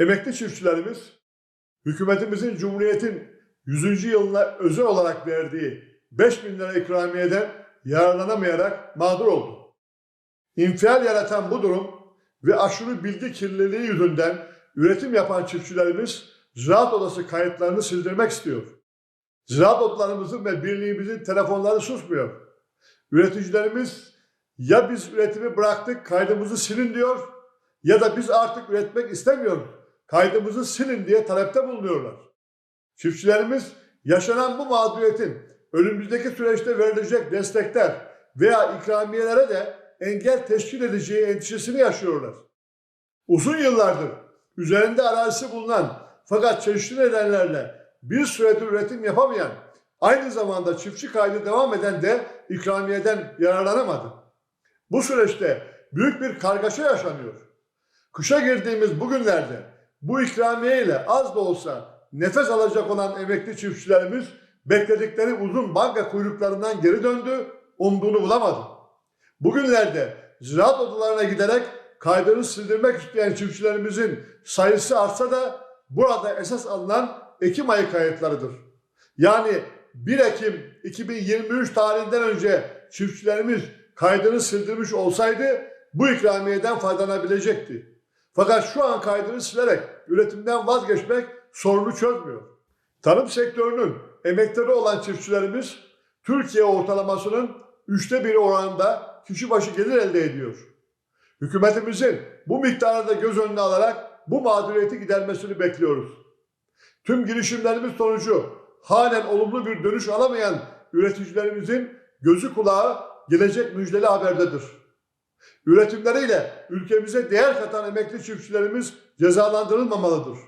Emekli çiftçilerimiz, hükümetimizin Cumhuriyet'in 100. yılına özel olarak verdiği 5 bin lira ikramiyeden yararlanamayarak mağdur oldu. İnfial yaratan bu durum ve aşırı bilgi kirliliği yüzünden üretim yapan çiftçilerimiz ziraat odası kayıtlarını sildirmek istiyor. Ziraat odalarımızın ve birliğimizin telefonları susmuyor. Üreticilerimiz ya biz üretimi bıraktık kaydımızı silin diyor ya da biz artık üretmek istemiyoruz. Kaydımızı silin diye talepte bulunuyorlar. Çiftçilerimiz yaşanan bu mağduriyetin önümüzdeki süreçte verilecek destekler veya ikramiyelere de engel teşkil edeceği endişesini yaşıyorlar. Uzun yıllardır üzerinde arazisi bulunan fakat çeşitli nedenlerle bir süredir üretim yapamayan, aynı zamanda çiftçi kaydı devam eden de ikramiyeden yararlanamadı. Bu süreçte büyük bir kargaşa yaşanıyor. Kışa girdiğimiz bu günlerde bu ikramiye ile az da olsa nefes alacak olan emekli çiftçilerimiz bekledikleri uzun banka kuyruklarından geri döndü, umduğunu bulamadı. Bugünlerde ziraat odalarına giderek kaydını sildirmek isteyen çiftçilerimizin sayısı artsa da burada esas alınan Ekim ayı kayıtlarıdır. Yani 1 Ekim 2023 tarihinden önce çiftçilerimiz kaydını sildirmiş olsaydı bu ikramiyeden faydalanabilecekti. Fakat şu an kaydını silerek üretimden vazgeçmek sorunu çözmüyor. Tarım sektörünün emekleri olan çiftçilerimiz Türkiye ortalamasının üçte biri oranında kişi başı gelir elde ediyor. Hükümetimizin bu miktarı da göz önüne alarak bu mağduriyeti gidermesini bekliyoruz. Tüm girişimlerimiz sonucu halen olumlu bir dönüş alamayan üreticilerimizin gözü kulağı gelecek müjdeli haberdedir. Üretimleriyle ülkemize değer katan emekli çiftçilerimiz cezalandırılmamalıdır.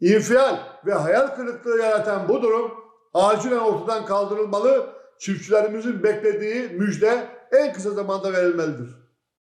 İnfial ve hayal kırıklığı yaratan bu durum acilen ortadan kaldırılmalı, çiftçilerimizin beklediği müjde en kısa zamanda verilmelidir.